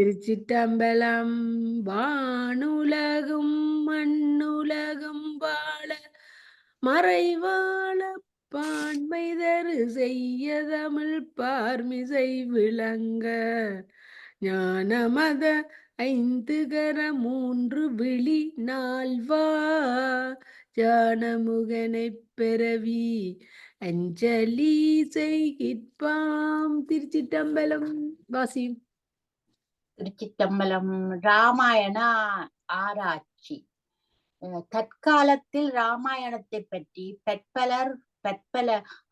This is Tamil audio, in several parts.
திருச்சிட்டம்பலம் வானுலகும் மண்ணுலகும் வாழ மறைவாழ பான்மை தரு செய்ய தமிழ் பார்மிசை விளங்க ஞானமத ஐந்து கர மூன்று விழி நால்வா ஜானமுகனை பெறவி அஞ்சலி செய்கிற்பாம் திருச்சிட்டம்பலம் வாசியும் திருச்சிட்டம்பலம் ராமாயண ஆராய்ச்சி. தற்காலத்தில் ராமாயணத்தை பற்றி பற்பலர் பற்பல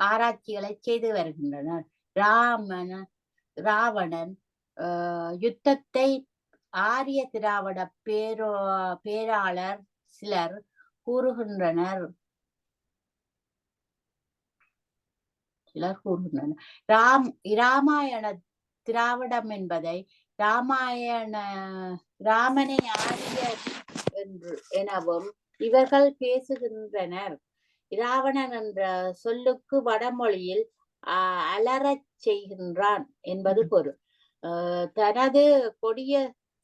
ஆராய்ச்சிகளை செய்து வருகின்றனர். ராமன ராவணன் யுத்தத்தை ஆரிய திராவிட பேரோ பேராளர் சிலர் கூறுகின்றனர். சிலர் கூறுகின்றனர். ராம் இராமாயண திராவிடம் என்பதை ராமாயண ராமனை ஆரியர் என்று எனவும் இவர்கள் பேசுகின்றனர். இராவணன் என்ற சொல்லுக்கு வடமொழியில் அலறச் செய்கின்றான் என்பது பொருள். தனது கொடிய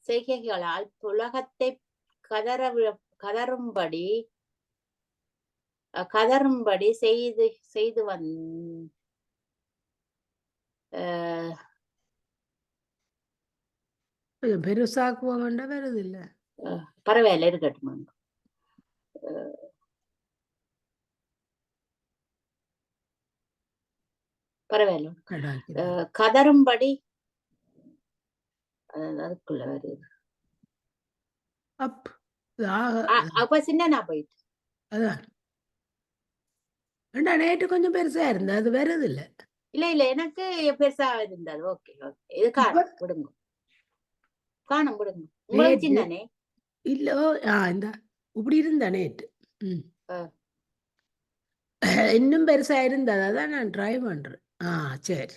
செய்கைகளால் உலகத்தை கதற கதறும்படி கதறும்படி செய்து செய்து வந் கொஞ்சம் பெருசாக்குவோம் வேண்டாம் வருது இல்ல பரவாயில்ல இருக்கட்டும் பரவாயில்ல அஹ் அதுக்குள்ள வருது அப் அப்ப சின்ன போயிட்டு அதான் ஏண்டா நேற்று கொஞ்சம் பெருசா இருந்தா அது வருது இல்ல இல்ல இல்ல எனக்கு பெருசா இருந்தது ஓகே ஓகே இது காணும் விடுங்க காணும் விடுங்க சின்னனே இல்ல இந்த. இப்படி இருந்தா நேற்று. ஆ. இன்னும் பெருசா இருந்தது அதான் நான் ட்ரை பண்றேன். ஆ சரி.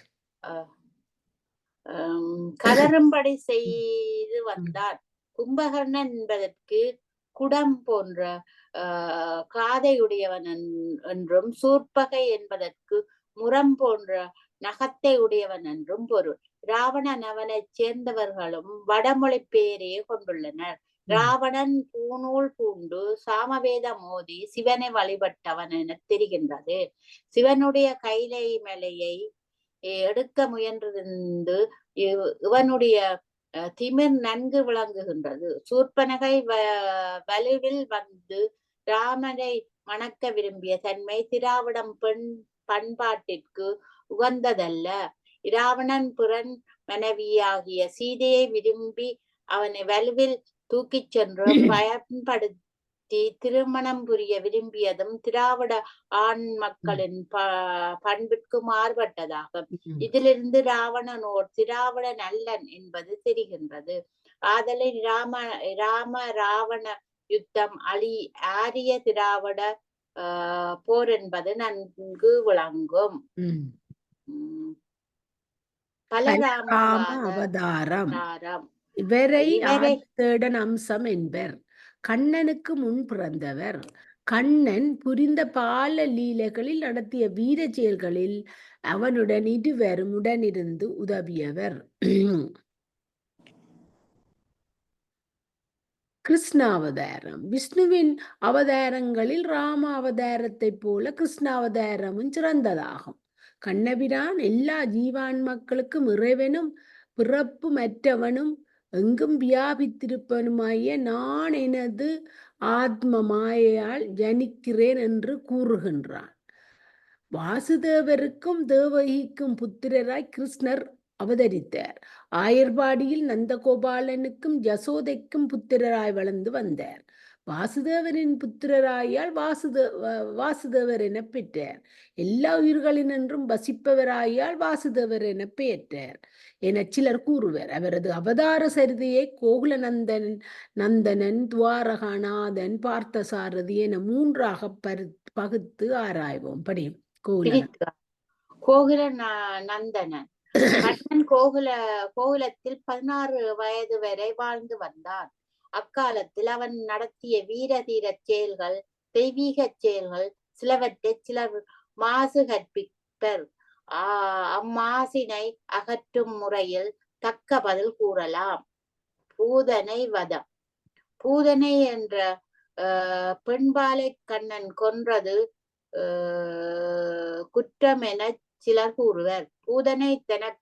ஹம், கதறும்படி செய்து வந்தார். கும்பகர்ணன் என்பதற்கு குடம் போன்ற ஆஹ், காதையுடையவன் என்- என்றும் சூர்பகை என்பதற்கு முரம் போன்ற நகத்தை உடையவன் என்றும் பொருள். ராவணன் அவனைச் சேர்ந்தவர்களும் வடமொழி பெயரே கொண்டுள்ளனர். ராவணன் பூநூல் பூண்டு சாமவேதம் மோதி சிவனை வழிபட்டவன் என தெரிகின்றது. சிவனுடைய கைலை மலையை எடுக்க முயன்றிருந்து இவ்- இவனுடைய திமிர் நன்கு விளங்குகின்றது. சூர்பனகை வ- வலுவில் வந்து ராமனை மணக்க விரும்பிய தன்மை திராவிடம் பெண் பண்பாட்டிற்கு உகந்ததல்ல. இராவணன் புறன் மனைவியாகிய சீதையை விரும்பி அவனை வலுவில் தூக்கிச் சென்று பயன்படுத்தி திருமணம் புரிய விரும்பியதும் திராவிட ஆண் மக்களின் ப பண்பிற்கு மாறுபட்டதாகும். இதிலிருந்து ராவணனோர் திராவிட நல்லன் என்பது தெரிகின்றது. ஆதலின் ராம ராம ராவண யுத்தம் அலி ஆரிய திராவிட ஆஹ் போர் என்பது நன்கு விளங்கும். பலராம அவதாரம். இவரை ஆதித்தேடன் அம்சம் என்பர். கண்ணனுக்கு முன் பிறந்தவர். கண்ணன் புரிந்த பால லீலைகளில் நடத்திய வீர செயல்களில் அவனுடன் இருவரும் உடனிருந்து உதவியவர். கிருஷ்ணாவதாரம். விஷ்ணுவின் அவதாரங்களில் ராம அவதாரத்தைப் போல கிருஷ்ணாவதாரமும் சிறந்ததாகும். கண்ணபிரான் எல்லா ஜீவான் மக்களுக்கும் இறைவனும் பிறப்பு மற்றவனும் எங்கும் வியாபித்திருப்பனுமாய நான் எனது ஆத்ம மாயையால் ஜனிக்கிறேன் என்று கூறுகின்றான். வாசுதேவருக்கும் தேவகிக்கும் புத்திரராய் கிருஷ்ணர் அவதரித்தார். ஆயர்பாடியில் நந்தகோபாலனுக்கும் யசோதைக்கும் புத்திரராய் வளர்ந்து வந்தார். வாசுதேவரின் புத்திரராயால் வாசுதே வாசுதேவர் என பெற்றார். எல்லா உயிர்களினின்றும் வசிப்பவராயால் வாசுதேவர் என பெற்றார் என சிலர் கூறுவர். அவரது அவதார சரிதையை கோகுலநந்தன் நந்தனன் துவாரகாநாதன் பார்த்தசாரதி என மூன்றாக பரு பகுத்து ஆராய்வோம். பிரித்து கோகுல ந- நந்தனன். கோகுல கோகுலத்தில் பதினாறு வயது வரை வாழ்ந்து வந்தான். அக்காலத்தில் அவன் நடத்திய வீரதீர செயல்கள் தெய்வீகச் செயல்கள் சிலவற்றை சிலர் மாசு கற்பிப்பர் ஆஹ் அம்மாசினை அகற்றும் முறையில் தக்க பதில் கூறலாம். பூதனை வதம். பூதனை என்ற ஆஹ் பெண்பாலை கண்ணன் கொன்றது ஆஹ் குற்றம் என சிலர் கூறுவர். பூதனை தன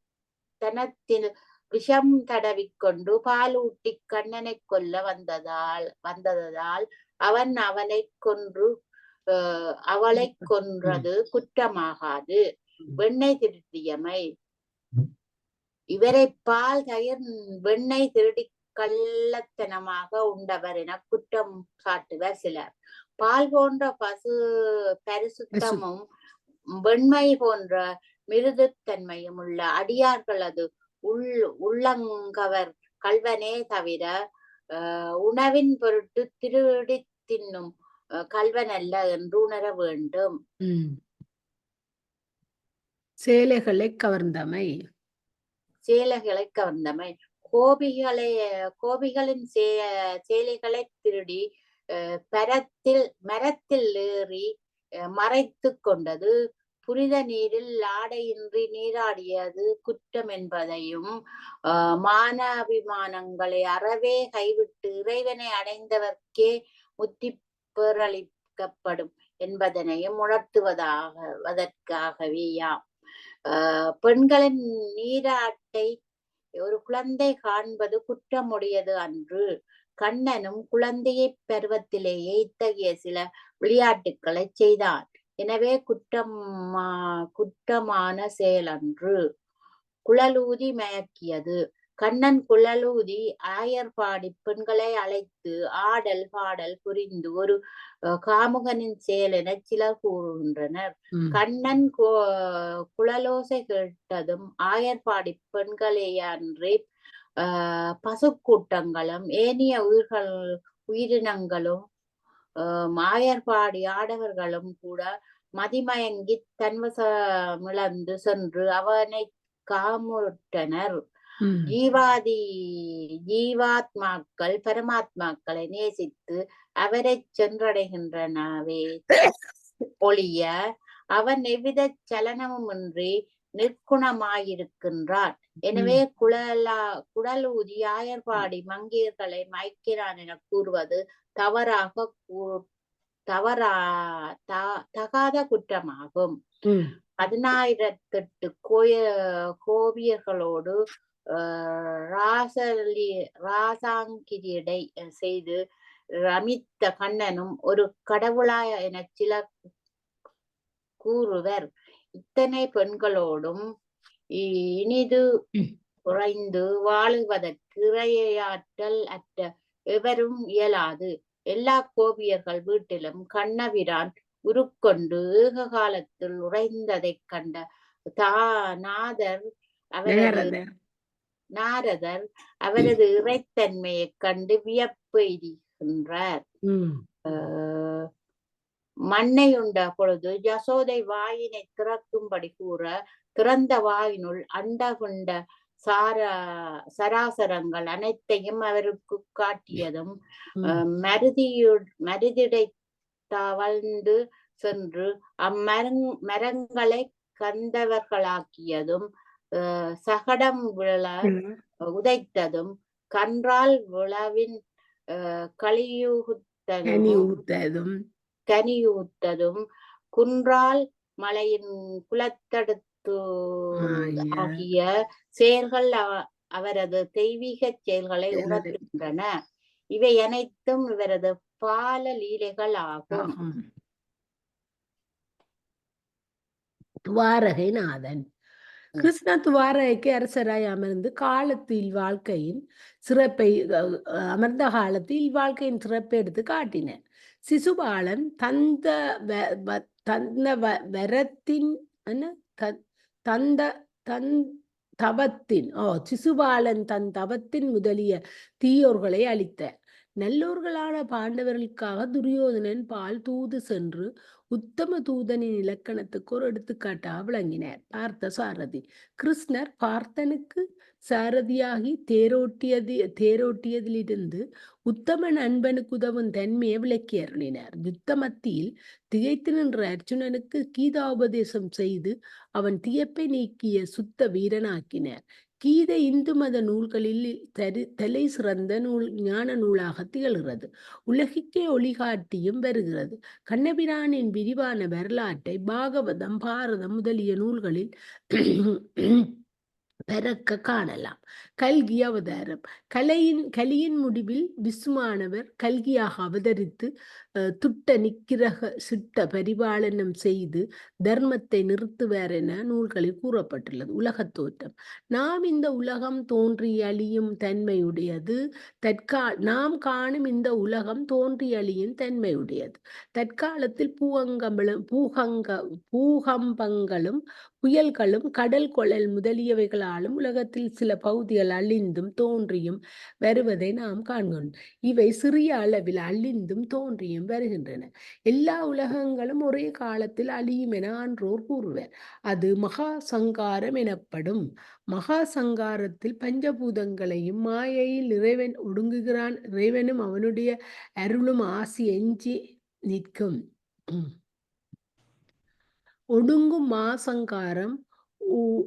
தனத்தில் விஷம் தடவிக்கொண்டு பாலூட்டி கண்ணனை கொல்ல வந்ததால் வந்ததால் அவன் அவனை கொன்று அவளை கொன்றது குற்றமாகாது. வெண்ணெய் திருட்டியமை. இவரை பால் தயிர் வெண்ணெய் திருடி கள்ளத்தனமாக உண்டவர் என குற்றம் சாட்டுவர் சிலர். பால் போன்ற பசு பரிசுத்தமும் வெண்மை போன்ற மிருதுத்தன்மையும் உள்ள அடியார்களது உள் உள்ளங்கவர் கல்வனே தவிர உணவின் பொருட்டு திருடி தின்னும் கல்வன் அல்ல என்று உணர வேண்டும். சேலைகளை கவர்ந்தமை. சேலைகளை கவர்ந்தமை. கோபிகளை கோபிகளின் சே சேலைகளை திருடி அஹ் பரத்தில் மரத்தில் ஏறி மறைத்து கொண்டது புனித நீரில் ஆடையின்றி நீராடியது குற்றம் என்பதையும் ஆஹ் மானாபிமானங்களை அறவே கைவிட்டு இறைவனை அடைந்தவர்க்கே முத்தி பேரளிக்கப்படும் என்பதனையும் உணர்த்துவதாகவதற்காகவேயாம் ஆஹ் பெண்களின் நீராட்டை ஒரு குழந்தை காண்பது குற்றமுடையது அன்று. கண்ணனும் குழந்தையை பருவத்திலேயே இத்தகைய சில விளையாட்டுக்களை செய்தான். எனவே குற்றமா குற்றமான செயலன்று. குழலூதி மயக்கியது. கண்ணன் குழலூதி ஆயர்பாடி பெண்களை அழைத்து ஆடல் பாடல் புரிந்து ஒரு காமுகனின் செயல் என சிலர் கூறுகின்றனர். கண்ணன் கு- குழலோசை கேட்டதும் ஆயர்பாடி பெண்களே அன்றி ஆஹ் பசுக்கூட்டங்களும் ஏனைய உயிர்கள் உயிரினங்களும் ஆஹ் ஆயர்பாடி ஆடவர்களும் கூட மதிமயங்கி தன்வசமிழந்து சென்று அவனை காமுற்றனர். ம். ஜீவாதி ஜீவாத்மாக்கள் பரமாத்மாக்களை நேசித்து அவரை சென்றடைகின்றனவே. ஒழிய அவன் எவ்வித சலனமுமின்றி நிற்குணமாயிருக்கின்றான். எனவே குழலா குழலூதி ஆயர்பாடி மங்கையர்களை மயக்கிறான் என கூறுவது தவறாக தவறா தகாத குற்றமாகும். பதினாயிரத்தெட்டு கோய கோவியர்களோடு ராசலி ராசாங்கிரியை செய்து ரமித்த கண்ணனும் ஒரு கடவுளா என சிலர் கூறுவர் இத்தனை பெண்களோடும் இனிது. குறைந்து வாழுவதற்கு இறையாற்றல் அற்ற எவரும் இயலாது எல்லா கோபியர்கள் வீட்டிலும் கண்ணபிரான் உருக்கொண்டு ஏக காலத்தில் உறைந்ததைக் கண்ட தா நாதர் அவரது நேரதர். அவரது இறைத்தன்மையைக் கண்டு வியப்பெய்துகின்றார் ம். ஆஹ் மண்ணை உண்ட பொழுது யசோதை வாயினை திறக்கும்படி கூற திறந்த வாயினுள் அண்டகுண்ட சார சராசரங்கள் அனைத்தையும் அவருக்கு காட்டியதும் மருதியு மருதிடை தவழ்ந்து சென்று அம்மரங் மரங்களை கந்தவர்களாக்கியதும் சகடம் விழ உதைத்ததும் கன்றால் விழவின் ஊத்ததும் கனியூத்ததும் குன்றால் மலையின் குலத்தடுத்து ஆகிய. செயல்கள் அவ- அவரது தெய்வீக செயல்களை. உணர்த்துகின்றன இவை அனைத்தும் இவரது பால லீலைகள் ஆகும். துவாரகை நாதன். கிருஷ்ண துவாரகைக்கு அரசராய் அமர்ந்து காலத்தில் வாழ்க்கையின் சிறப்பை அமர்ந்த காலத்தில் வாழ்க்கையின் சிறப்பை எடுத்து காட்டினார் சிசுபாலன் தந்த தந்த வரத்தின் என்ன தந்த தன் தவத்தின் ஓ சிசுபாலன் தன் தவத்தின் முதலிய தீயோர்களை அளித்த நல்லோர்களான பாண்டவர்களுக்காக துரியோதனன் பால் தூது சென்று உத்தம தூதனின் இலக்கணத்துக்கு ஒரு எடுத்துக்காட்டாக விளங்கினார். பார்த்த சாரதி கிருஷ்ணர் பார்த்தனுக்கு சாரதியாகி தேரோட்டியது தேரோட்டியதிலிருந்து உத்தம நண்பனுக்கு உதவும் தன்மையை விளக்கி அருளினார். யுத்த மத்தியில் திகைத்து நின்ற அர்ஜுனனுக்கு கீதாபதேசம் செய்து அவன் தியப்பை நீக்கிய சுத்த வீரனாக்கினார். கீத இந்து மத நூல்களில் தரி தலை சிறந்த நூல் ஞான நூலாக திகழ்கிறது. உலகிக்கே ஒளிகாட்டியும் வருகிறது. கண்ணபிரானின் விரிவான வரலாற்றை பாகவதம் பாரதம் முதலிய நூல்களில் பெறக்க காணலாம். கல்கி அவதாரம். கலையின் கலியின் முடிவில் விஸ்வானவர் கல்கியாக அவதரித்து துட்ட நிக்கிரக சிட்ட பரிபாலனம் செய்து தர்மத்தை நிறுத்துவார் என நூல்களில் கூறப்பட்டுள்ளது. உலகத் தோற்றம். நாம் இந்த உலகம் தோன்றி அழியும் தன்மையுடையது. தற்கா நாம் காணும் இந்த உலகம் தோன்றி அழியும் தன்மையுடையது. தற்காலத்தில் பூகங்கங்களும் பூகங்க பூகம்பங்களும் புயல்களும் கடல் கொள்ளல் முதலியவைகளாலும் உலகத்தில் சில பகுதிகள் அழிந்தும் தோன்றியும் வருவதை நாம் காண்கிறோம். இவை சிறிய அளவில் அழிந்தும் தோன்றியும் வருகின்றன. எல்லா உலகங்களும் ஒரே காலத்தில் அழியும் என ஆன்றோர் கூறுவர். அது மகா சங்காரம் எனப்படும். மகா சங்காரத்தில் பஞ்சபூதங்களையும் மாயையில் இறைவன் ஒடுங்குகிறான். இறைவனும் அவனுடைய அருளும் ஆசி எஞ்சி நிற்கும். ஒடுங்கும் மாசங்காரம் உ-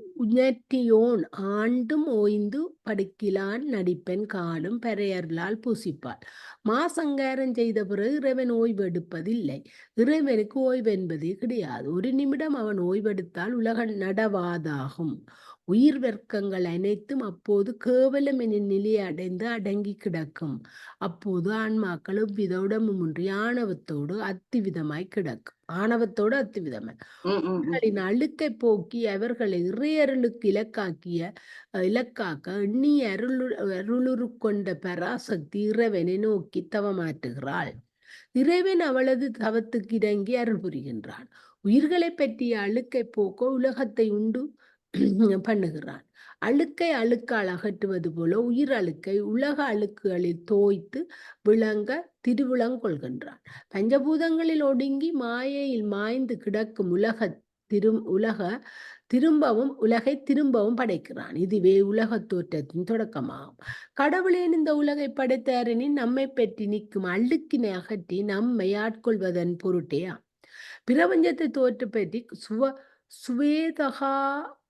ஆண்டும் ஓய்ந்து படுக்கிலான் நடிப்பென் காலும் பெரையர்களால் பூசிப்பாள் மாசங்காரம் செய்த பிறகு இறைவன் ஓய்வெடுப்பதில்லை இறைவனுக்கு ஓய்வென்பதே கிடையாது ஒரு நிமிடம் அவன் ஓய்வெடுத்தால் உலக நடவாதாகும் உயிர் வர்க்கங்கள் அனைத்தும் அப்போது கேவலம் என நிலையை அடைந்து அடங்கி கிடக்கும். அப்போது ஆன்மாக்கள் எவ்விதமுமின்றி ஆணவத்தோடு அத்திவிதமாய் கிடக்கும். ஆணவத்தோடு அத்திவிதமாய். அவர்களின் அழுக்கை போக்கி அவர்களை இறையருளுக்கு இலக்காக்கிய இலக்காக்க எண்ணிய அருளு அருளுரு கொண்ட பராசக்தி இறைவனை நோக்கி தவமாற்றுகிறாள். இறைவன் அவளது தவத்துக்கு இறங்கி அருள் புரிகின்றான். உயிர்களை பற்றிய அழுக்கை போக்க உலகத்தை உண்டு. பண்ணுகிறான். அழுக்கை அழுக்கால் அகற்றுவது போல உயிர் அழுக்கை உலக அழுக்குகளில் தோய்த்து விளங்க திருவிளங்கொள்கின்றான் பஞ்சபூதங்களில் ஒடுங்கி மாயையில் மாய்ந்து கிடக்கும் உலக திரும் உலக திரும்பவும் உலகை திரும்பவும் படைக்கிறான். இதுவே உலக தோற்றத்தின் தொடக்கமாகும். கடவுளேன் இந்த உலகை படைத்தாரனின் நம்மை பற்றி நிற்கும் அழுக்கினை அகற்றி நம்மை ஆட்கொள்வதன் பொருட்டேயா பிரபஞ்சத்தை தோற்று பற்றி சுவ சுவேதகா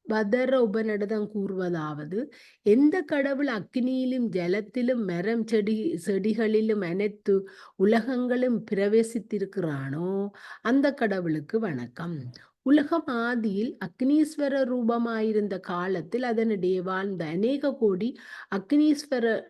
பதர உபநிடதம் கூறுவதாவது எந்த கடவுள் அக்னியிலும் ஜலத்திலும் மரம் செடி செடிகளிலும் அனைத்து உலகங்களும் பிரவேசித்திருக்கிறானோ அந்த கடவுளுக்கு வணக்கம். உலகம் ஆதியில் அக்னீஸ்வர ரூபமாயிருந்த காலத்தில் அதனிடையே வாழ்ந்த அநேக கோடி அக்னீஸ்வர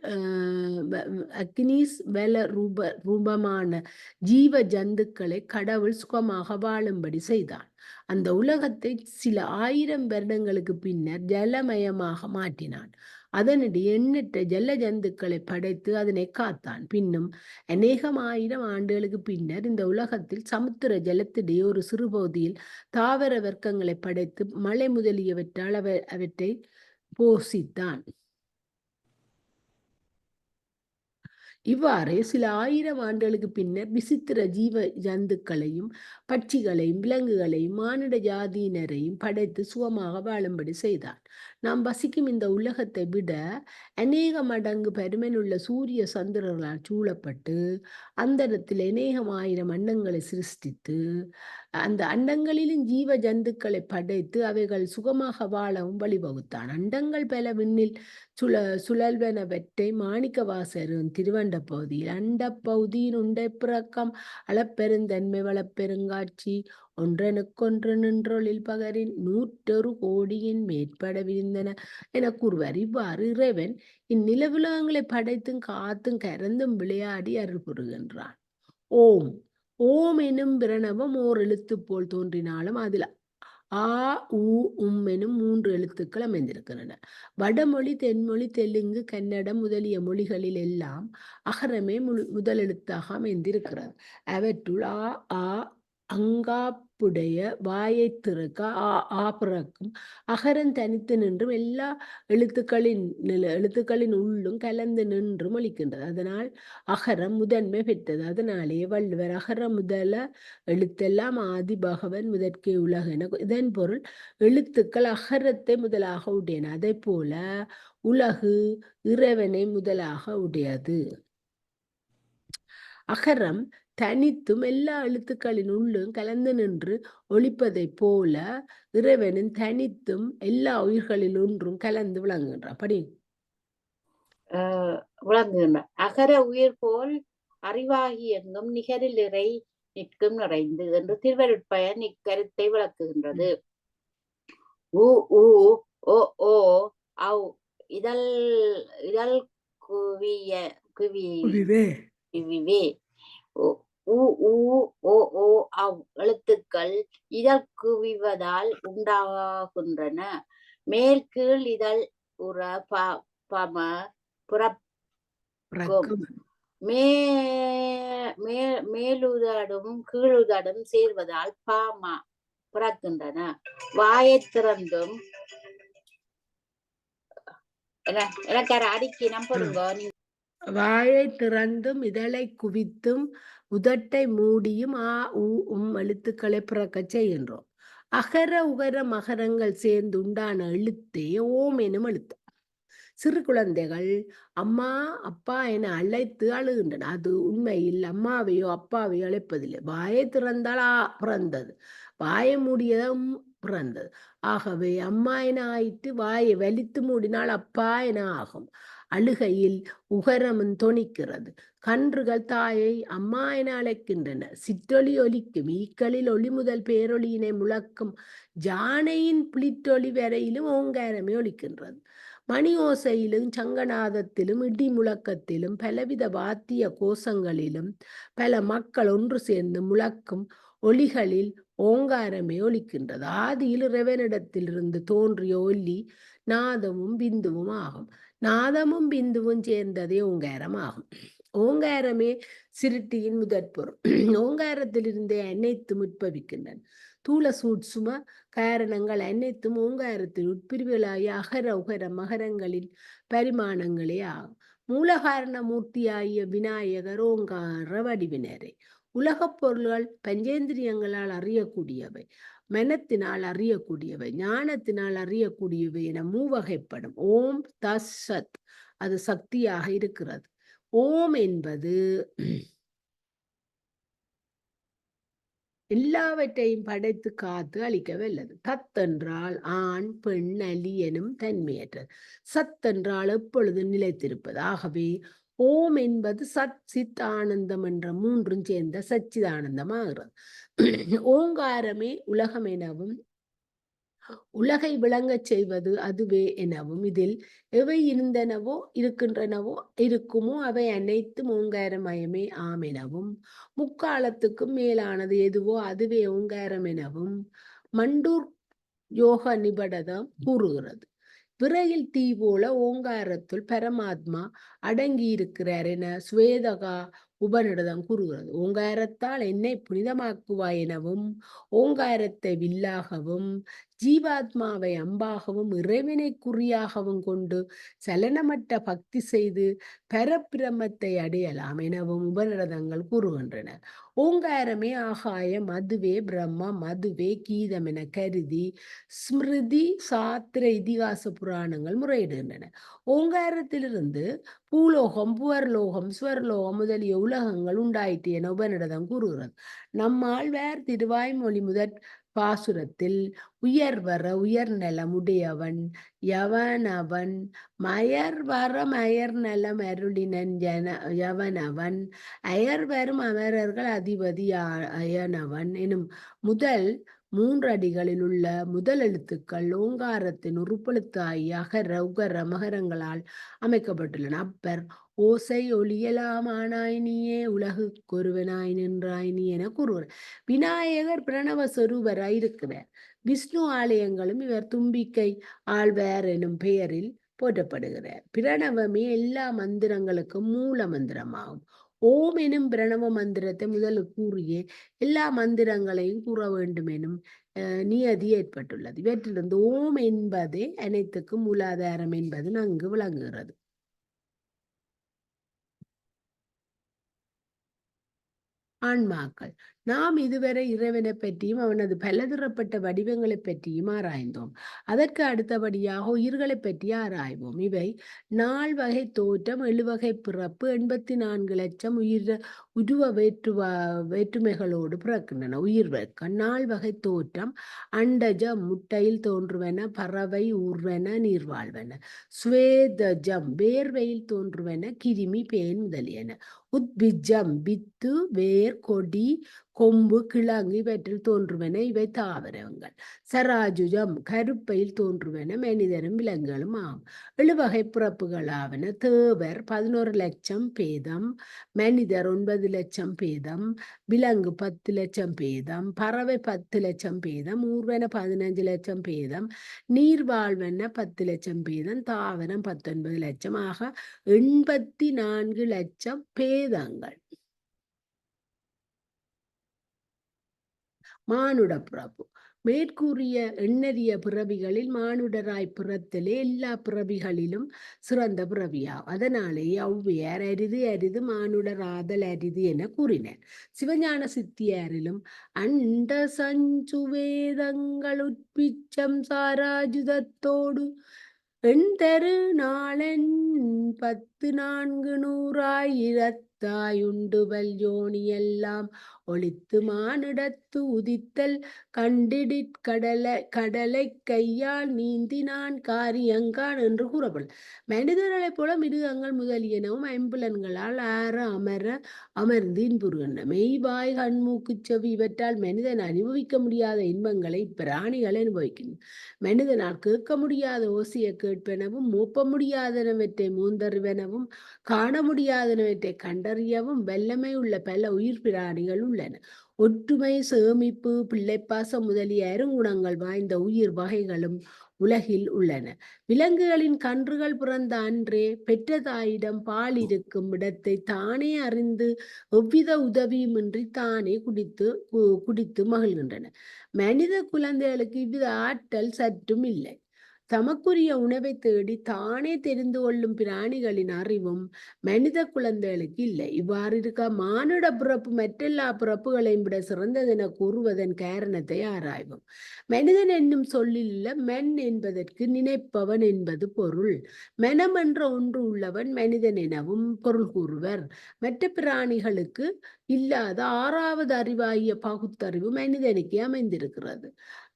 வ- அக்னீஸ்வல ரூப ரூபமான ஜீவ ஜந்துக்களை கடவுள் சுகமாக வாழும்படி செய்தான். அந்த உலகத்தை சில ஆயிரம் வருடங்களுக்கு பின்னர் ஜலமயமாக மாற்றினான். அதனிடையே எண்ணற்ற ஜல ஜந்துக்களை படைத்து அதனை காத்தான். பின்னும் அநேகம் ஆயிரம் ஆண்டுகளுக்கு பின்னர் இந்த உலகத்தில் சமுத்திர ஜலத்திடையே ஒரு சிறு பகுதியில் தாவர வர்க்கங்களை படைத்து மழை முதலியவற்றால் அவற்றை போஷித்தான். இவ்வாறே சில ஆயிரம் ஆண்டுகளுக்கு பின்னர் விசித்திர ஜீவ ஜந்துக்களையும் பட்சிகளையும் விலங்குகளையும் மானிட ஜாதியினரையும் படைத்து சுகமாக வாழும்படி செய்தான். நாம் வசிக்கும் இந்த உலகத்தை விட அநேக மடங்கு பெருமனுள்ள சூரிய சந்திரர்களால் சூழப்பட்டு அந்தரத்தில் அநேகம் ஆயிரம் அண்டங்களை சிருஷ்டித்து அந்த அண்டங்களிலும் ஜீவ ஜந்துக்களை படைத்து அவைகள் சுகமாக வாழவும் வழிவகுத்தான். அண்டங்கள் பல விண்ணில் சுழ சுழல்வனவற்றை மாணிக்கவாசரும் திருவண்ட பகுதியில் அண்ட பகுதியின் உண்டை பிறக்கம் அளப்பெருந்தன்மை வளப்பெருங்காட்சி ஒன்றனுக்கொன்று நின்றொழில் பகரின் நூற்றொரு கோடியின் மேற்பட விரிந்தன என கூறுவார். இவ்வாறு இறைவன் இந்நிலவுலகங்களை படைத்தும் காத்தும் கரந்தும் விளையாடி அருள் புரிகின்றான். ஓம். ஓம் எனும் பிரணவம் ஓர் எழுத்து போல் தோன்றினாலும் அதில் ஆ உ உம் எனும் மூன்று எழுத்துக்கள் அமைந்திருக்கின்றன. வடமொழி தென்மொழி தெலுங்கு கன்னடம் முதலிய மொழிகளில் எல்லாம் அகரமே முழு முதலெழுத்தாக அமைந்திருக்கிறது. அவற்றுள் ஆ ஆ அங்காப்புடைய வாயை திறக்க ஆ ஆ பிறக்கும். அகரம் தனித்து நின்றும் எல்லா எழுத்துக்களின் நில- எழுத்துக்களின் உள்ளும் கலந்து நின்றும் ஒழிக்கின்றது அதனால் அகரம் முதன்மை பெற்றது. அதனாலேயே வள்ளுவர் அகர முதல எழுத்தெல்லாம் ஆதி பகவன் முதற்கே உலக என இதன் பொருள் எழுத்துக்கள் அகரத்தை முதலாக உடையன. அதே போல உலகு இறைவனை முதலாக உடையது. அகரம் தனித்தும் எல்லா எழுத்துக்களின் உள்ளும் கலந்து நின்று ஒழிப்பதைப் போல இறைவனின் தனித்தும் எல்லா உயிர்களில் ஒன்றும் கலந்து விளங்குகின்றான் படி ஆஹ் விளங்குகின்ற. அகர உயிர் போல் அறிவாகி எங்கும் நிகரில் இறை நிற்கும் நிறைந்து என்று திருவருட்பயன் இக்கருத்தை விளக்குகின்றது. உ ஊ ஓ ஓ அவ் இதழ் இதழ் குவிய குவி குவிவே. உ உ ஓ ஓ அவ் எழுத்துக்கள் இதழ் குவிவதால் உண்டாகின்றன மேல் கீழ் இதழ் உற ப பம புறப் பிரக்கம். மே மே மேலுதடும் கீழுதடும் சேர்வதால் பாமா பிறக்கின்றன. வாயைத் திறந்தும் எனக்கு அடிக்கி நம்புறீங்க நீங்க வாழை திறந்தும் இதழை குவித்தும் உதட்டை மூடியும் ஆ உ உம் எழுத்துக்களை பிறக்கச் செய்கின்றோம். அகர உகர மகரங்கள் சேர்ந்து உண்டான எழுத்தே ஓம் எனும் எழுத்து. சிறு குழந்தைகள் அம்மா அப்பா என அழைத்து அழுகின்றன. அது உண்மையில் அம்மாவையோ அப்பாவையோ அழைப்பதில்லை. வாயை திறந்தால் ஆ பிறந்தது. வாயை மூடியதும் பிறந்தது. ஆகவே அம்மா என ஆயிட்டு வாயை வலித்து மூடினால் அப்பா என ஆகும். அழுகையில் உகரமும் தொனிக்கிறது. கன்றுகள் தாயை அம்மா என அழைக்கின்றன. சிற்றொலி ஒலிக்கும். ஈக்களில் ஒளி முதல் பேரொளியினை முழக்கும். ஜானையின் புலித்தொலி வரையிலும் ஓங்காரமே ஒலிக்கின்றது. மணி ஓசையிலும் சங்கநாதத்திலும் இடி முழக்கத்திலும் பலவித வாத்திய கோஷங்களிலும் பல மக்கள் ஒன்று சேர்ந்து முழக்கும் ஒலிகளில் ஓங்காரமே ஒலிக்கின்றது. ஆதியில் இறைவனிடத்திலிருந்து தோன்றிய ஒலி நாதமும் பிந்துவும் ஆகும். நாதமும் பிந்துவும் சேர்ந்ததே ஓங்காரம் ஆகும். ஓங்காரமே சிருட்டியின் முதற்பொருள். ஓங்காரத்திலிருந்தே அனைத்தும் உட்பவிக்கின்றன தூள சூட்சும காரணங்கள் அனைத்தும் ஓங்காரத்தில் உட்பிரிவுகளாய் அகர உகர மகரங்களின் பரிமாணங்களே ஆகும். மூலகாரண மூர்த்தியாகிய விநாயகர் ஓங்கார வடிவினரே. உலகப் பொருள்கள் பஞ்சேந்திரியங்களால் அறியக்கூடியவை. மனத்தினால் அறியக்கூடியவை ஞானத்தினால் அறியக்கூடியவை என மூவகைப்படும். ஓம் தஸ் சத். அது சக்தியாக இருக்கிறது. ஓம் என்பது எல்லாவற்றையும் படைத்து காத்து அளிக்க வல்லது தத் என்றால் ஆண் பெண் அலி எனும் தன்மையற்றது. சத் என்றால் எப்பொழுது நிலைத்திருப்பது. ஆகவே ஓம் என்பது சத் சித் ஆனந்தம் என்ற மூன்றும் சேர்ந்த சச்சிதானந்தமாகிறது. ஓங்காரமே உலகம் எனவும் உலகை விளங்கச் செய்வது அதுவே எனவும் இதில் எவை இருந்தனவோ இருக்கின்றனவோ இருக்குமோ அவை அனைத்தும் ஓங்காரமயமே ஆம் எனவும் முக்காலத்துக்கும் மேலானது எதுவோ அதுவே ஓங்காரம் எனவும் மண்டூர் யோக நிபடதம் கூறுகிறது. விரையில் தீ போல ஓங்காரத்துள் பரமாத்மா அடங்கி இருக்கிறார் என சுவேதகா உபநிடதம் கூறுகிறது. ஓங்காரத்தால் என்னை புனிதமாக்குவாய் எனவும் ஓங்காரத்தை வில்லாகவும் ஜீவாத்மாவை அம்பாகவும் இறைவனை குறியாகவும் கொண்டு சலனமற்ற பக்தி செய்து பரபிரமத்தை அடையலாம் எனவும் உபநிரதங்கள் கூறுகின்றன. ஓங்காரமே ஆகாயம் அதுவே பிரம்மம் அதுவே கீதம் என கருதி ஸ்மிருதி சாத்திர இதிகாச புராணங்கள் முறையிடுகின்றன. ஓங்காரத்திலிருந்து பூலோகம் புவர்லோகம் ஸ்வர்லோகம் முதலிய உலகங்கள் உண்டாயிற்று என உபநிடதம் கூறுகிறது. நம்மாழ்வார் திருவாய்மொழி முதற் பாசுரத்தில் உயர்வர உயர் நலம் உடையவன் யவனவன். மயர் வர மயர் நலம் அருளினன் ஜன யவனவன். அயர் வரும் அமரர்கள் அதிபதி அயனவன் எனும் முதல் மூன்று அடிகளில் உள்ள முதல் எழுத்துக்கள் ஓங்காரத்தின் உருப்பெழுத்தாகி அகர உகர மகரங்களால் அமைக்கப்பட்டுள்ளன. அப்பர் ஓசை ஒளியலாமானாய் நீயே உலகுக்கொருவனாய் நின்றாய் நீ என கூறுவார். விநாயகர் பிரணவ சொரூபராய் இருக்கிறார் விஷ்ணு ஆலயங்களும் இவர் தும்பிக்கை ஆழ்வார் எனும் பெயரில் போற்றப்படுகிறார். பிரணவமே எல்லா மந்திரங்களுக்கும் மூல மந்திரமாகும். ஓம் எனும் பிரணவ மந்திரத்தை முதல் கூறிய எல்லா மந்திரங்களையும் கூற வேண்டும் எனும் நியதி ஏற்பட்டுள்ளது. இவற்றிலிருந்து ஓம் என்பதே அனைத்துக்கும் மூலாதாரம் என்பது நன்கு விளங்குகிறது. ஆன்மாக்கள். நாம் இதுவரை இறைவனை பற்றியும் அவனது பலதரப்பட்ட வடிவங்களை பற்றியும் ஆராய்ந்தோம். அதற்கு அடுத்தபடியாக உயிர்களை பற்றி ஆராய்வோம். இவை நாள் வகை தோற்றம் எழுவகை பிறப்பு எண்பத்தி நான்கு லட்சம் உயிர் உருவ வேற்றுவ வேற்றுமைகளோடு பிறக்கின்றன. உயிர் வர்க்கம் நாள் வகை தோற்றம் அண்டஜம் முட்டையில் தோன்றுவன பறவை ஊர்வன நீர்வாழ்வன சுவேதஜம் வேர்வையில் தோன்றுவன கிருமி பேன் முதலியன. உத்பிஜம் வித்து வேர் கொடி கொம்பு கிழங்கு இவற்றில் தோன்றுவன இவை தாவரங்கள். சராஜுஜம் கருப்பையில் தோன்றுவன மனிதரும் விலங்குகளும் ஆகும் எழுவகை பிறப்புகளாவன தேவர் பதினோரு லட்சம் பேதம் மனிதர் ஒன்பது லட்சம் பேதம் விலங்கு பத்து லட்சம் பேதம் பறவை பத்து லட்சம் பேதம் ஊர்வன பதினஞ்சு லட்சம் பேதம் நீர்வாழ்வன பத்து லட்சம் பேதம் தாவரம் பத்தொன்பது லட்சம் ஆக எண்பத்தி நான்கு லட்சம் பேதங்கள். மானுட பிறப்பு மேற்கூறிய எண்ணறிய பிறவிகளில் மானுடராய் பிறத்திலே எல்லா பிறவிகளிலும் சிறந்த பிறவியாகும் அதனாலே ஔவையார் அரிது அரிது மானுடராதல் அரிது என கூறினர். சிவஞான சித்தியாரிலும் அண்ட சஞ்சு வேதங்கள் உற்பிச்சம் சாராஜுதத்தோடு எண்தரு நாளன் பத்து நான்கு நூறாயிரத்தாயுண்டு வல்யோனி எல்லாம் ஒளித்து மானிடத்து உதித்தல் கண்டிடிற் கடலை கடலை கையால் நீந்தினான் காரியங்கான் என்று கூறப்படும். மனிதர்களைப் போல மிருகங்கள் முதலியனவும் ஐம்புலன்களால் ஆற அமர அமர்ந்து இன்புறுகின்றன மெய்வாய் கண்மூக்கு செவி இவற்றால் மனிதன் அனுபவிக்க முடியாத இன்பங்களை பிராணிகள் அனுபவிக்கின்றன. மனிதனால் கேட்க முடியாத ஓசையை கேட்பெனவும் மூப்ப முடியாதனவற்றை மூந்தறிவெனவும் காண முடியாதனவற்றை கண்டறியவும் வல்லமை உள்ள பல உயிர் பிராணிகள் உள்ளன ஒற்றுமை சேமிப்பு பிள்ளைப்பாசம் முதலிய அருங்குணங்கள் வாய்ந்த உயிர் வகைகளும் உலகில் உள்ளன. விலங்குகளின் கன்றுகள் பிறந்த அன்றே பெற்ற தாயிடம் பால் இருக்கும் இடத்தை தானே அறிந்து எவ்வித உதவியுமின்றி தானே குடித்து குடித்து மகிழ்கின்றன. மனித குழந்தைகளுக்கு இவ்வித ஆற்றல் சற்றும் இல்லை. தமக்குரிய உணவை தேடி தானே தெரிந்து கொள்ளும் பிராணிகளின் அறிவும் மனித குழந்தைகளுக்கு இல்லை. இவ்வாறு இருக்க? மானுட பிறப்பு மற்றெல்லா பிறப்புகளையும் விட சிறந்ததென கூறுவதன் காரணத்தை ஆராய்வோம். மனிதன் என்னும் சொல்லில் மென் என்பதற்கு நினைப்பவன் என்பது பொருள். மனம் என்ற ஒன்று உள்ளவன் மனிதன் எனவும் பொருள் கூறுவர். மற்ற பிராணிகளுக்கு இல்லாத ஆறாவது அறிவாகிய பகுத்தறிவு மனிதனுக்கே அமைந்திருக்கிறது.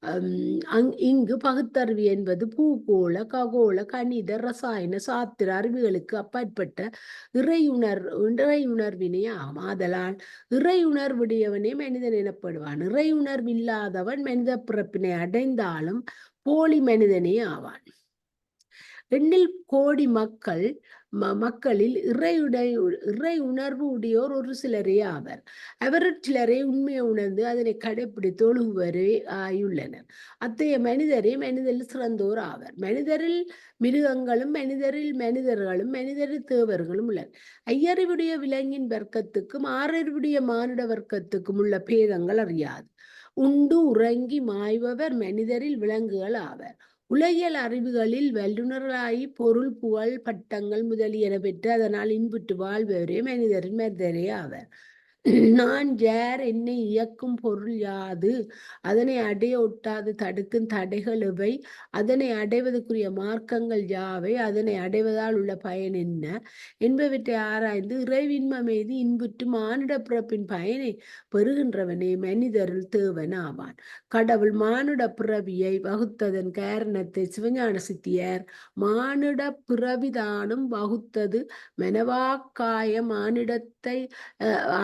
அங் இங்கு பகுத்தறிவு என்பது பூகோள ககோள கணித ரசாயன சாத்திர அறிவுகளுக்கு அப்பாற்பட்ட இறையுணர் இறையுணர்வினை ஆகும் ஆதலால் இறையுணர்வுடையவனே மனிதன் எனப்படுவான். இறையுணர்வில்லாதவன் மனித பிறப்பினை அடைந்தாலும் போலி மனிதனே ஆவான். எண்ணில் கோடி மக்கள் மக்களில் இறையுடை இறை உணர்வு உடையோர் ஒரு சிலரே ஆவர். அவரில் சிலரே உண்மையை உணர்ந்து அதனை கடைப்பிடித்து ஒழுகுவரே ஆயுள்ளனர். அத்தகைய மனிதரே மனிதரில் சிறந்தோர் ஆவர். மனிதரில் மிருகங்களும் மனிதரில் மனிதர்களும் மனிதரில் தேவர்களும் உள்ளனர். ஐயறிவுடைய விலங்கின் வர்க்கத்துக்கும் ஆறறிவுடைய மானுட வர்க்கத்துக்கும் உள்ள பேதங்கள் அறியாது. உண்டு உறங்கி மாய்பவர் மனிதரில் விலங்குகள் ஆவர். உலகியல் அறிவுகளில் வல்லுநர்களாய் பொருள் புகழ் பட்டங்கள் முதலியன பெற்று அதனால் இன்புற்று வாழ்பவரே மனிதரின் மனிதரே ஆவர். நான் யார் என்னை இயக்கும் பொருள் யாது? அதனை அடைய ஒட்டாது தடுக்கும் தடைகள் எவை? அதனை அடைவதற்குரிய மார்க்கங்கள் யாவை? அதனை அடைவதால் உள்ள பயன் என்ன? என்பவற்றை ஆராய்ந்து இறைவின்ம மீது இன்புற்று மானுட பிறப்பின் பயனை பெறுகின்றவனே மனிதரில் தேவன் ஆவான். கடவுள் மானுட பிறவியை வகுத்ததன் காரணத்தை சிவஞான சித்தியார் மானுட பிறவிதானும் வகுத்தது மெனவாக்காய மானிடத்தை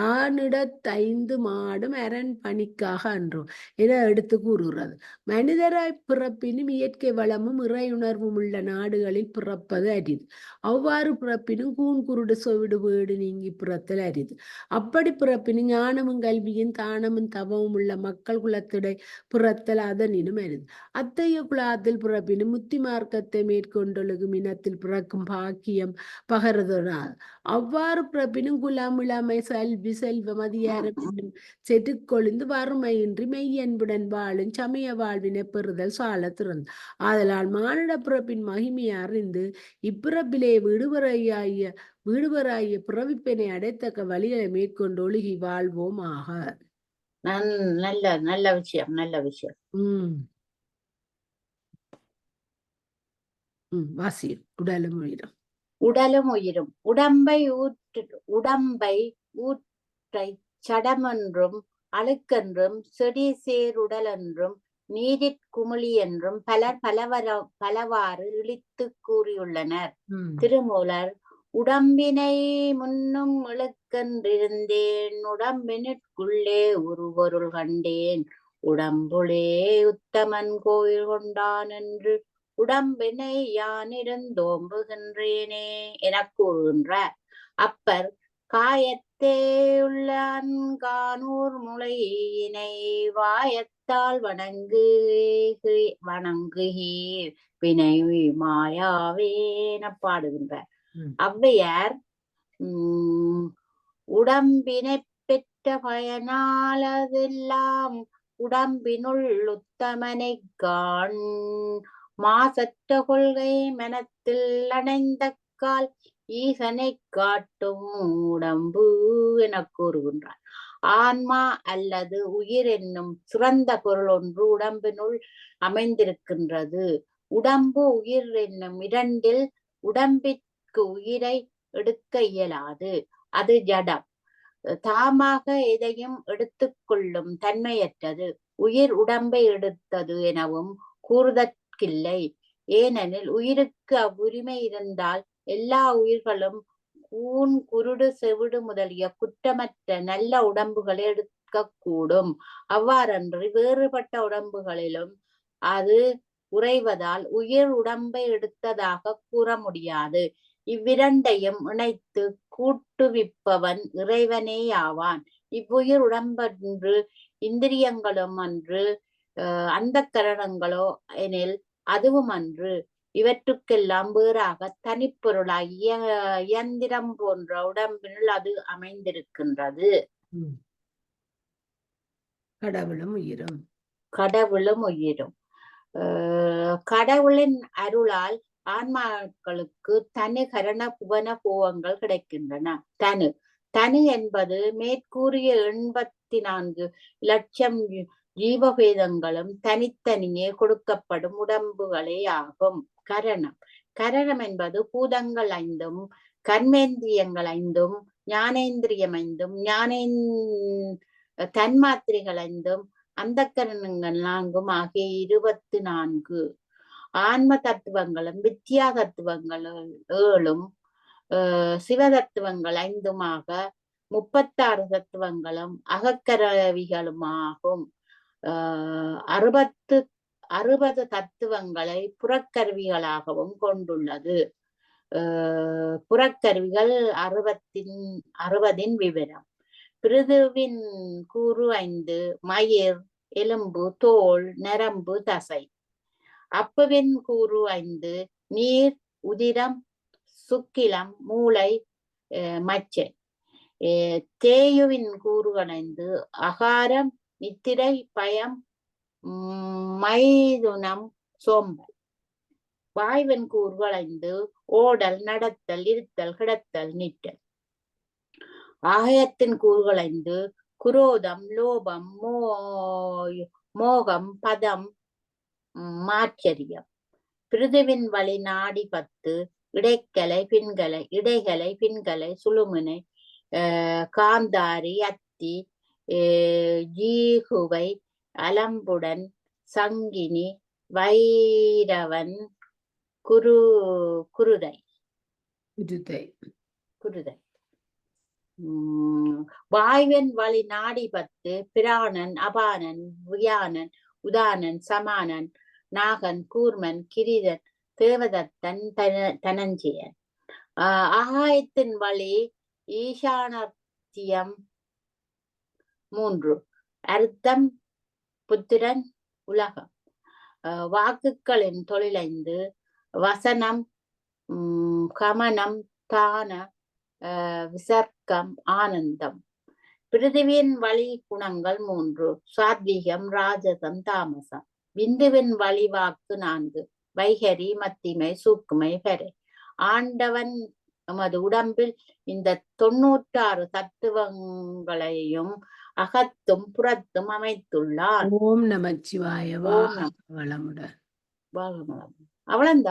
ஆணிடத்தைந்து மாடும் அரண் பணிக்காக அன்றும். என எடுத்து கூறுகிறது. மனிதராய் பிறப்பினும் இயற்கை வளமும் இறையுணர்வும் உள்ள நாடுகளில் பிறப்பது அரிது. அவ்வாறு பிறப்பினும் கூன் குருடு சொவிடு வீடு நீங்கி பிறத்தல் அரிது. அப்படி பிறப்பினும் ஞானமும் கல்வியும் தானமும் தவமும் உள்ள மக்கள் குலத்திடை பிறத்தல் அதனினும் அரிது. அத்தகைய குலாத்தில் பிறப்பினும் முத்தி மார்க்கத்தை மேற்கொண்டொழுகும் இனத்தில் பிறக்கும் பாக்கியம் பகரதொடாது அவ்வாறு பிறப்பினும் குலாம் இளமை செல்வி செல்வம் அதிகாரம் செதுக்கொழிந்து வறுமையின்றி மெய்யன்புடன் வாழும் சமய வாழ்வினை பெறுதல் சால திறந்து ஆதலால் மானிட பிறப்பின் மகிமையை அறிந்து இப்பிறப்பிலே விடுபறையாகிய விடுபராகிய பிறவிப்பினை அடைத்தக்க வழிகளை மேற்கொண்டு ஒழுகி வாழ்வோம் ஆக நல்ல நல்ல விஷயம் நல்ல விஷயம். ம். ம் வாசி உடலும் உயிரும். உடலும் உயிரும். உடம்பை ஊற்று உடம்பை ஊற்றை சடமென்றும் அழுக்கென்றும் செடி சேர் உடலென்றும் நீரிற் குமிழி என்றும் பலர் பலவர பலவாறு இழித்து கூறியுள்ளனர். திருமூலர் உடம்பினை முன்னும் இழுக்கென்றிருந்தேன் உடம்பினுக்குள்ளே உருவொருள் கண்டேன். உடம்புளே உத்தமன் கோயில் கொண்டான் என்று உடம்பினை யானிருந்தோம்புகின்றேனே எனக் கூறுகின்றார் அப்பர் காயத்தே உள்ளான் கானூர் முளையினை வாயத்தால் வணங்கு வணங்குகீர் வினை மாயாவே என பாடுகின்றார். ஔவையார் உம் உடம்பினை பெற்ற பயனாலதெல்லாம் உடம்பினுள் உத்தமனை காண் மாசற்ற கொள்கை மனத்தில் அடைந்த கால் ஈசனை காட்டும் உடம்பு என கூறுகின்றார். ஆன்மா அல்லது உயிர் என்னும் சிறந்த பொருள் ஒன்று உடம்பினுள் அமைந்திருக்கின்றது. உடம்பு உயிர் என்னும் இரண்டில் உடம்பிற்கு உயிரை எடுக்க இயலாது. அது ஜடம். தாமாக எதையும் எடுத்துக்கொள்ளும் தன்மையற்றது. உயிர் உடம்பை எடுத்தது எனவும் கூறுதற் கூறுதற்கில்லை ஏனெனில் உயிருக்கு அவ்வுரிமை இருந்தால் எல்லா உயிர்களும் கூன் குருடு செவிடு முதலிய குற்றமற்ற நல்ல உடம்புகளை எடுக்கக்கூடும். அவ்வாறன்றி வேறுபட்ட உடம்புகளிலும் அது உறைவதால் உயிர் உடம்பை எடுத்ததாக கூற முடியாது. இவ்விரண்டையும் இணைத்து கூட்டுவிப்பவன் இறைவனேயாவான். இவ்வுயிர் உடம்பன்று இந்திரியங்களும் அன்று அந்த கரணங்களோ எனில் அதுவும் அன்று இவற்றுக்கெல்லாம் வேறாக தனிப்பொருளாய் இய- இயந்திரம் போன்ற உடம்பினுள் அது அமைந்திருக்கின்றது. கடவுளும் உயிரும். கடவுளும் உயிரும். கடவுளின் அருளால் ஆன்மாக்களுக்கு தனு கரண புவன போகங்கள் கிடைக்கின்றன. தனு. தனு என்பது மேற்கூறிய எண்பத்தி நான்கு லட்சம் ஜீவபேதங்களும் தனித்தனியே கொடுக்கப்படும் உடம்புகளே ஆகும். கரணம். கரணம் என்பது பூதங்கள் ஐந்தும் கர்மேந்திரியங்கள் ஐந்தும் ஞானேந்திரியம் ஐந்தும் ஞானேந் தன்மாத்திரைகள் ஐந்தும் அந்த கரணங்கள் நான்கும் ஆகிய இருபத்தி நான்கு. ஆன்ம தத்துவங்களும் வித்யா தத்துவங்களும் ஏழும் ஆஹ் சிவ தத்துவங்கள் ஐந்துமாக முப்பத்தாறு தத்துவங்களும் அகக்கரவிகளுமாகும். ஆஹ் அறுபத்து அறுபது தத்துவங்களை புறக்கருவிகளாகவும் கொண்டுள்ளது. ஆஹ் புறக்கருவிகள் அறுபத்தின் அறுபதின் விவரம். பிருதுவின் கூறு ஐந்து மயிர் எலும்பு தோல் நரம்பு தசை. அப்புவின் கூறு ஐந்து நீர் உதிரம் சுக்கிலம் மூளை அஹ் மச்சை. அஹ் தேயுவின் கூறுகள் ஐந்து அகாரம் நித்திரை பயம் உம் மைதுனம் சோம்பல். வாய்வின் உருவளைந்து ஓடல் நடத்தல் இருத்தல் கிடத்தல் நிற்றல். ஆகயத்தின் கூறுகளைந்து குரோதம் லோபம் மோ மோகம் பதம் உம் மாச்சரியம். பிருதுவின் வழி நாடி பத்து இடைக்கலை பின்கலை இடைகலை பின்கலை சுழுமுனை காந்தாரி அத்தி ஜீகுவை அலம்புடன் சங்கினி வைரவன் குரு குருதை. குருதை. உம் வாய்வன் வழி நாடி பத்து பிராணன் அபானன் வியானன் உதானன் சமானன் நாகன் கூர்மன் கிரிதன் தேவதத்தன் தன தனஞ்சயன். ஆகாயத்தின் வழி ஈசானத்தியம் மூன்று. அர்த்தம் புத்திரன் உலகம். வாக்குகளின் தொழிலைந்து வசனம் கமனம் தான விசர்க்கம் ஆனந்தம். பிருதிவின் வழி குணங்கள் மூன்று. சாத்வீகம் ராஜசம் தாமசம். விந்துவின் வழி வாக்கு நான்கு. வைகரி மத்திமை சூக்குமை பெரை ஆண்டவன் நமது உடம்பில் இந்த தொண்ணூற்றாறு தத்துவங்களையும் அகத்தும் புறத்தும் அமைத்துள்ளான் ஓம் நமச்சிவாய. வளமுடன். அவ்வளவுதான்.